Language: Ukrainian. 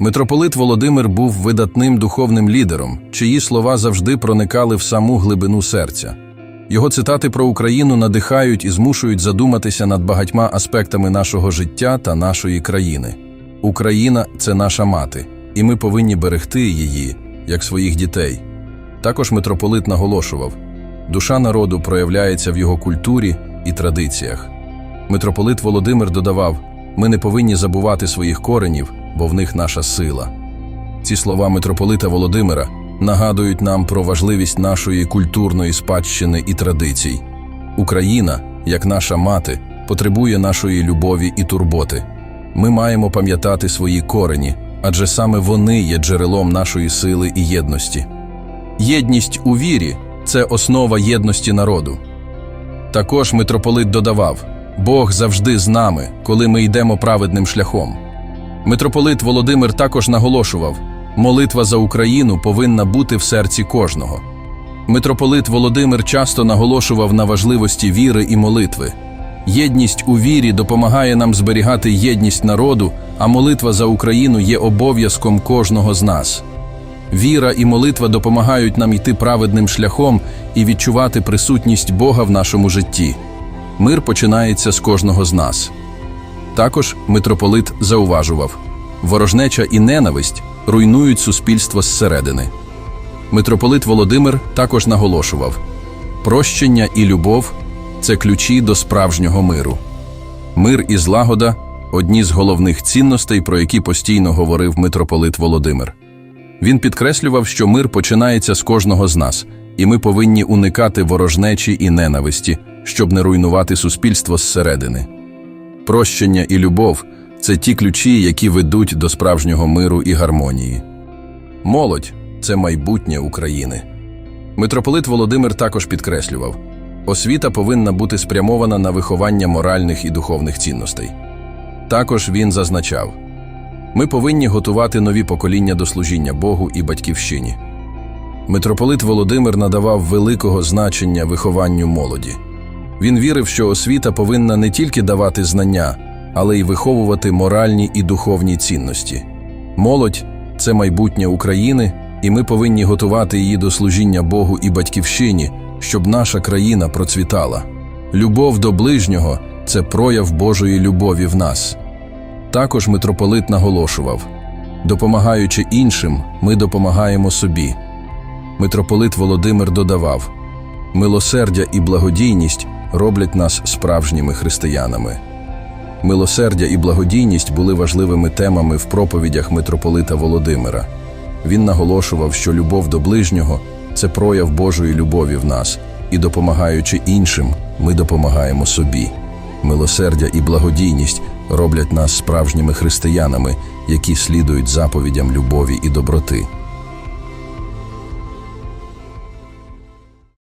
Митрополит Володимир був видатним духовним лідером, чиї слова завжди проникали в саму глибину серця. Його цитати про Україну надихають і змушують задуматися над багатьма аспектами нашого життя та нашої країни. Україна це наша мати, і ми повинні берегти її, як своїх дітей. Також митрополит наголошував: душа народу проявляється в його культурі і традиціях. Митрополит Володимир додавав: ми не повинні забувати своїх коренів, бо в них наша сила. Ці слова митрополита Володимира нагадують нам про важливість нашої культурної спадщини і традицій. Україна, як наша мати, потребує нашої любові і турботи. Ми маємо пам'ятати свої корені, адже саме вони є джерелом нашої сили і єдності. Єдність у вірі це основа єдності народу. Також митрополит додавав: Бог завжди з нами, коли ми йдемо праведним шляхом. Митрополит Володимир також наголошував: молитва за Україну повинна бути в серці кожного. Митрополит Володимир часто наголошував на важливості віри і молитви. Єдність у вірі допомагає нам зберігати єдність народу, а молитва за Україну є обов'язком кожного з нас. Віра і молитва допомагають нам йти праведним шляхом і відчувати присутність Бога в нашому житті. Мир починається з кожного з нас. Також митрополит зауважував: ворожнеча і ненависть руйнують суспільство зсередини. Митрополит Володимир також наголошував: прощення і любов це ключі до справжнього миру. Мир і злагода одні з головних цінностей, про які постійно говорив митрополит Володимир. Він підкреслював, що мир починається з кожного з нас, і ми повинні уникати ворожнечі і ненависті, щоб не руйнувати суспільство зсередини. Прощення і любов це ті ключі, які ведуть до справжнього миру і гармонії. Молодь це майбутнє України. Митрополит Володимир також підкреслював: освіта повинна бути спрямована на виховання моральних і духовних цінностей. Також він зазначав: ми повинні готувати нові покоління до служіння Богу і батьківщині. Митрополит Володимир надавав великого значення вихованню молоді. Він вірив, що освіта повинна не тільки давати знання, але й виховувати моральні і духовні цінності. Молодь це майбутнє України, і ми повинні готувати її до служіння Богу і батьківщині, щоб наша країна процвітала. Любов до ближнього це прояв Божої любові в нас. Також митрополит наголошував: допомагаючи іншим, ми допомагаємо собі. Митрополит Володимир додавав: милосердя і благодійність роблять нас справжніми християнами. Милосердя і благодійність були важливими темами в проповідях митрополита Володимира. Він наголошував, що любов до ближнього це прояв Божої любові в нас, і допомагаючи іншим, ми допомагаємо собі. Милосердя і благодійність роблять нас справжніми християнами, які слідують заповідям любові і доброти.